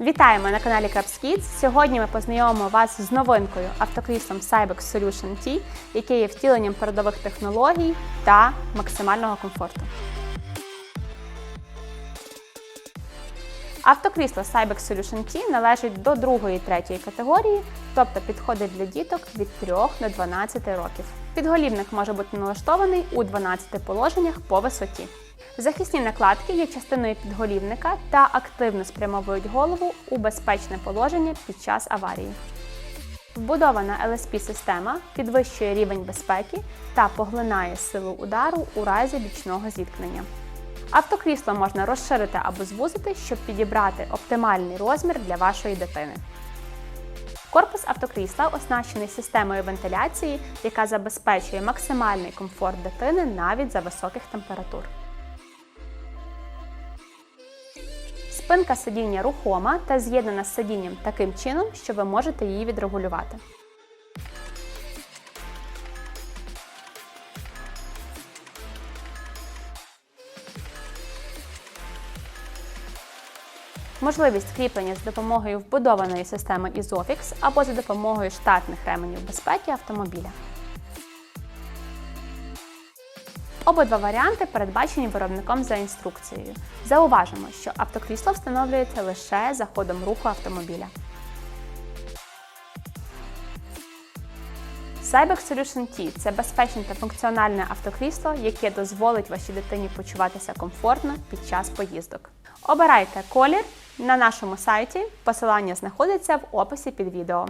Вітаємо на каналі Caps Kids. Сьогодні ми познайомимо вас з новинкою автокріслом Cybex Solution T, яке є втіленням передових технологій та максимального комфорту. Автокрісло Cybex Solution T належить до другої і третьої категорії, тобто підходить для діток від 3 до 12 років. Підголівник може бути налаштований у 12 положеннях по висоті. Захисні накладки є частиною підголівника та активно спрямовують голову у безпечне положення під час аварії. Вбудована LSP-система підвищує рівень безпеки та поглинає силу удару у разі бічного зіткнення. Автокрісло можна розширити або звузити, щоб підібрати оптимальний розмір для вашої дитини. Корпус автокрісла оснащений системою вентиляції, яка забезпечує максимальний комфорт дитини навіть за високих температур. Спинка сидіння рухома та з'єднана з сидінням таким чином, що ви можете її відрегулювати. Можливість кріплення з допомогою вбудованої системи Isofix або за допомогою штатних ременів безпеки автомобіля. Обидва варіанти передбачені виробником за інструкцією. Зауважимо, що автокрісло встановлюється лише за ходом руху автомобіля. Cybex Solution T – це безпечне та функціональне автокрісло, яке дозволить вашій дитині почуватися комфортно під час поїздок. Обирайте колір на нашому сайті. Посилання знаходиться в описі під відео.